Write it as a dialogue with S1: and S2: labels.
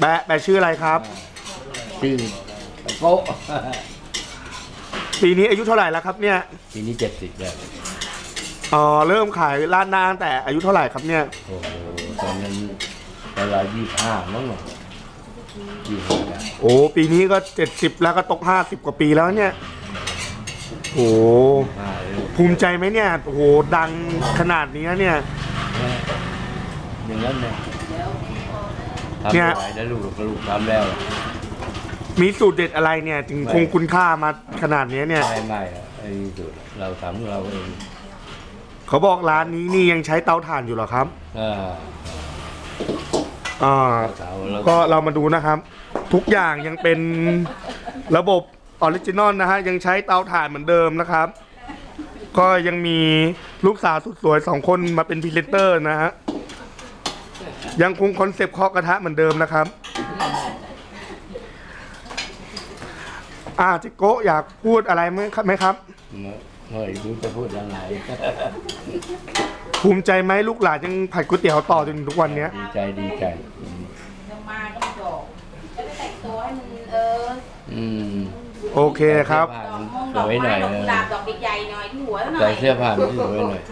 S1: แบะแบะชื่ออะไรครับ
S2: ชื่อโป๊ะ
S1: ปีนี้อายุเท่าไหร่แล้วครับเนี่ย
S2: ปีนี้เจ็ดสิบแล้ว
S1: อ๋อเริ่มขายร้านนาตั้งแต่อายุเท่าไหร่ครับเนี่ย
S2: โอ้โหตอนนั้นเวลายี่ห้ามั้งหรอยี่ห้าได้
S1: โอ้ปีนี้ก็เจ็ดสิบแล้วก็ตกห้าสิบกว่าปีแล้วเนี่ย โอ้
S2: ห้าเลย
S1: ภูมิใจไหมเนี่ยโอ้โหดังขนาดนี้เนี่ย
S2: หนึ่งนั้นเนี่ย ทำ
S1: เนี่
S2: ไม่
S1: ย
S2: ไหวแล้วลูกก็ลูกทำแล้ว
S1: มีสูตรเด็ดอะไรเนี่ยถึงคงคุณค่ามาขนาดนี้เนี่ย
S2: ไม่ไม่อะไอ้สุดเราทำของเราเอง
S1: เขาบอกร้านนี้นี่ยังใช้เตาถ่านอยู่เหรอครับ
S2: อ่า
S1: อ่า
S2: เสาแล้ว
S1: ก็เรามาดูนะครับ ทุกอย่างยังเป็นระบบออริจินอลนะฮะยังใช้เตาถ่านเหมือนเดิมนะครับ ก็ยังมีลูกสาวสุดสวยสองคนมาเป็นพรีเซนเตอร์นะฮะ ยังคงคอนเซปต์เคาะกระทะเหมือนเดิมนะครับ อ่าจิโกะอยากพูดอะไรไหมครับไหมครับ
S2: เฮ้ยรู้จะพูดยังไง
S1: ภูมิใจไหมลูกหลานยังผัดก๋วยเตี๋ยวต่อจนถึงทุกวันเนี้ย
S2: ดีใจดีใจอืม
S3: จะมาก็ไม่บอกจะได้แต่งตัวให้มันเออ
S2: อืม
S1: โอเคครับ
S3: ดอกมงดอกไม้ดอกกุหลาบดอกใหญ่ๆหน่อยที่หัวหน่
S2: ใส่
S3: อย
S2: เสื้อผ้ามันสวยหน่อย